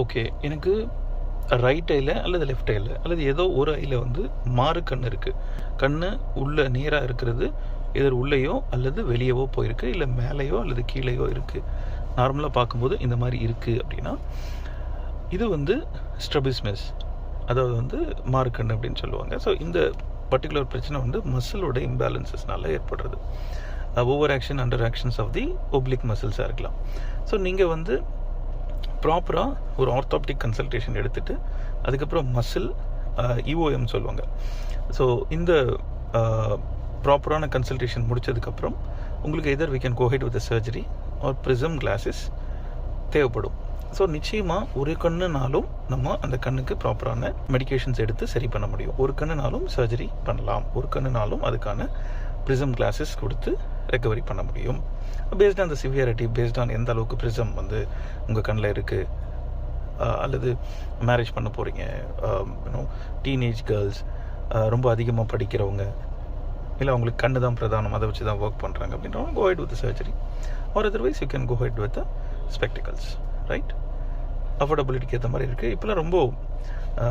Okay எனக்கு right ஐயில் அல்லது left ஐயில் அல்லது ஏதோ ஒரு ஐயில் வந்து மாறு கண் இருக்குது கண் உள்ள நேராக இருக்கிறது எதிர் உள்ளேயோ அல்லது வெளியவோ போயிருக்கு இல்லை மேலேயோ அல்லது கீழேயோ இருக்குது நார்மலாக பார்க்கும்போது இந்த மாதிரி இருக்குது அப்படின்னா இது வந்து ஸ்ட்ரபிஸ்மிஸ் அதாவது வந்து மார்க்கண் அப்படின்னு சொல்லுவாங்க. ஸோ இந்த பர்டிகுலர் பிரச்சனை வந்து மசிலோட இம்பேலன்சஸ்னால ஏற்படுறது. Over action under actions of the oblique மசில்ஸாக இருக்கலாம். ஸோ நீங்கள் வந்து ப்ராப்பராக ஒரு ஆர்த்தோப்டிக் கன்சல்டேஷன் எடுத்துகிட்டு அதுக்கப்புறம் மசில் இஓஎம் சொல்லுவாங்க. ஸோ இந்த ப்ராப்பரான கன்சல்டேஷன் முடிச்சதுக்கப்புறம் உங்களுக்கு either we can go ahead with surgery or prism glasses தேவைப்படும். ஸோ நிச்சயமாக ஒரு கண்ணுனாலும் நம்ம அந்த கண்ணுக்கு ப்ராப்பரான மெடிகேஷன்ஸ் எடுத்து சரி பண்ண முடியும். ஒரு கண்ணுனாலும் சர்ஜரி பண்ணலாம். ஒரு கண்ணுனாலும் அதுக்கான ப்ரிசம் கிளாஸஸ் கொடுத்து ரெக்கவரி பண்ண முடியும். Based on the severity based on எந்த அளவுக்கு ப்ரிசம் வந்து உங்கள் கண்ணில் இருக்குது அல்லது மேரேஜ் பண்ண போகிறீங்க டீனேஜ் கேர்ள்ஸ் ரொம்ப அதிகமாக படிக்கிறவங்க இல்லை அவங்களுக்கு கண்ணு தான் பிரதானம் அதை வச்சு தான் ஒர்க் பண்ணுறாங்க அப்படின்றவங்க go ahead with surgery or otherwise you can go ahead with spectacles right அஃபோர்டபிலிட்டிக்கு ஏற்ற மாதிரி இருக்குது இப்போலாம் ரொம்ப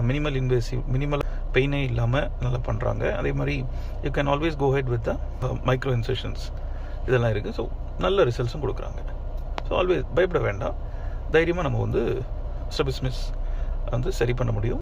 மினிமல் இன்வேசிவ் மினிமல் பெயினே இல்லாமல் நல்லா பண்ணுறாங்க அதே மாதிரி you can always go ahead with the micro incisions இதெல்லாம் இருக்குது ஸோ நல்ல ரிசல்ட்ஸும் கொடுக்குறாங்க. ஸோ ஆல்வேஸ் பயப்பட வேண்டாம். தைரியமாக நம்ம வந்து ஸ்டெபிஸ்மிஸ் வந்து சரி பண்ண முடியும்.